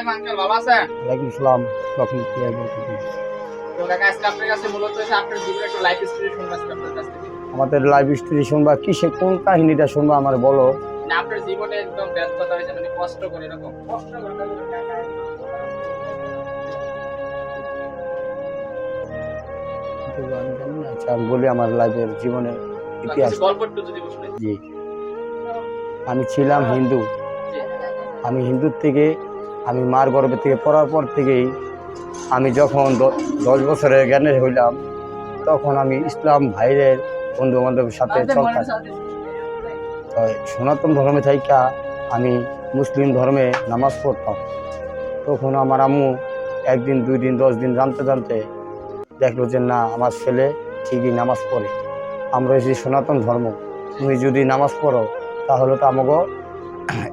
আলাইকুম আঙ্কেল ভালো আছেন? ওয়ালাইকুম সালাম তখন কি আর বলতে পারি? তো কাকা আজকে আপনার কাছে মূলত এসে আপনার জীবনের একটু লাইফ স্টোরি শুনব আজকে আপনার কাছ থেকে। আমাদের লাইভ স্টোরি শুনবা কিসে কোন কাহিনীটা শুনবা আমার বলো। মানে আপনার জীবনে একদম ব্যর্থতা হয়েছে মানে কষ্ট করে এরকম কষ্ট করে। আচ্ছা আমি বলি আমার লাইফের জীবনের ইতিহাস। শুনে জি। আমি ছিলাম হিন্দু। আমি হিন্দুর থেকে আমি মার গর্ভে থেকে পড়ার পর থেকেই আমি যখন দশ বছরের জ্ঞানের হইলাম তখন আমি ইসলাম ভাইয়ের বন্ধু বান্ধবের সাথে চলতাম তো সনাতন ধর্মে থাইকা আমি মুসলিম ধর্মে নামাজ পড়তাম। তখন আমার আম্মু একদিন দুই দিন দশ দিন জানতে জানতে দেখল যে না আমার ছেলে ঠিকই নামাজ পড়ে। আমরা যে সনাতন ধর্ম। তুমি যদি নামাজ পড়ো তাহলে তো আমাকে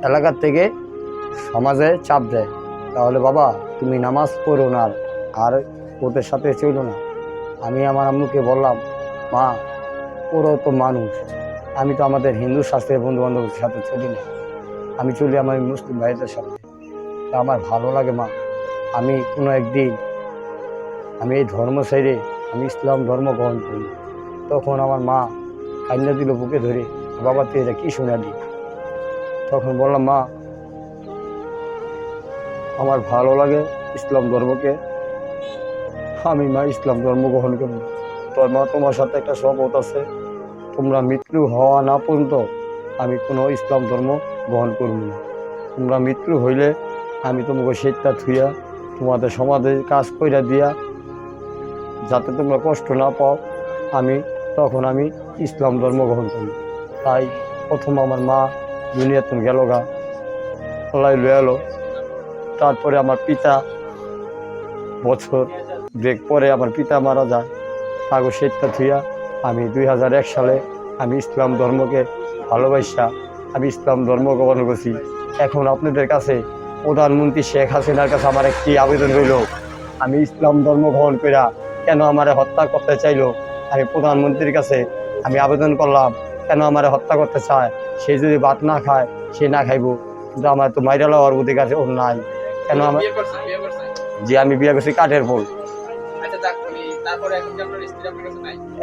এলাকার থেকে সমাজে চাপ দেয়। তাহলে বাবা তুমি নামাজ পড়ো না আর, ওদের সাথে চলো না। আমি আমার আম্মুকে বললাম মা ওরাও তো মানুষ। আমি তো আমাদের হিন্দু শাস্ত্রের বন্ধু বান্ধবের সাথে চলি না। আমি চলি আমার মুসলিম ভাইদের সাথে। তা আমার ভালো লাগে মা। আমি কোনো একদিন আমি এই ধর্ম ছেড়ে আমি ইসলাম ধর্ম গ্রহণ করি তখন আমার মা কান্না দিল বুকে ধরে বাবা তুই এটা কি শোনালি? তখন বললাম মা আমার ভালো লাগে ইসলাম ধর্মকে। আমি মা ইসলাম ধর্ম গ্রহণ করব তোর মা তোমার সাথে একটা শপথ আছে। তোমরা মৃত্যু হওয়া না পর্যন্ত আমি কোনো ইসলাম ধর্ম গ্রহণ করব না। তোমরা মৃত্যু হইলে আমি তোমাকে সেটা থুইয়া তোমাদের সমাজে কাজ কইরা দিয়া, যাতে তোমরা কষ্ট না পাও, আমি তখন আমি ইসলাম ধর্ম গ্রহণ করি। তাই প্রথম আমার মা দুনিয়া তুমি গেল গা। লয়ে এলো। তারপরে আমার পিতা বছর ব্রেক পরে আমার পিতা মারা যায়। তাগো সেটা থুইয়া আমি দুই হাজার এক সালে আমি ইসলাম ধর্মকে ভালোবাসা, আমি ইসলাম ধর্ম গ্রহণ করছি। এখন আপনাদের কাছে প্রধানমন্ত্রী শেখ হাসিনার কাছে আমার একটি আবেদন রইল। আমি ইসলাম ধর্ম গ্রহণ কইরা কেন আমারে হত্যা করতে চাইলো? আমি প্রধানমন্ত্রীর কাছে আমি আবেদন করলাম, কেন আমারে হত্যা করতে চায়? সে যদি ভাত না খায়, সে না খাইবো। কিন্তু আমার তো মাইরা লওয়ার অধিকার ওর নাই। কেন আমার যে আমি বিয়ে করছি কাঠের ফুল। আচ্ছা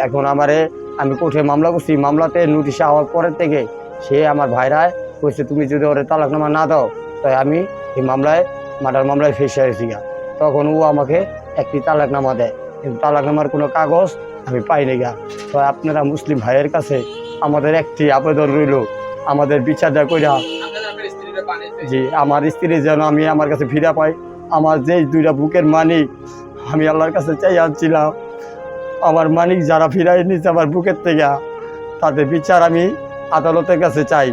এখন আমারে আমি কোর্টে মামলা করছি মামলাতে নোটিশ হওয়ার পরের থেকে সে আমার ভাইরায় কইছে তুমি যদি ওরে তালাকনামা না দাও তাই আমি এই মামলায় মার্ডার মামলায় ফেসে হয়েছি গা। তখন ও আমাকে একটি তালাকনামা দেয়। কিন্তু তালাকনামার কোনো কাগজ আমি পাইনি গা। তো আপনারা মুসলিম ভাইয়ের কাছে আমাদের একটি আবেদন রইল। আমাদের বিচারটা কইরা জি, আমার স্ত্রী যেন আমি আমার কাছে ফিরে পাই, আমার যে দুইটা বুকের মানিক, আমি আল্লাহর কাছে চাই আনছিলাম। আমার মানিক যারা ফিরাই নিচ্ছে আমার বুকের থেকে, তাদের বিচার আমি আদালতের কাছে চাই।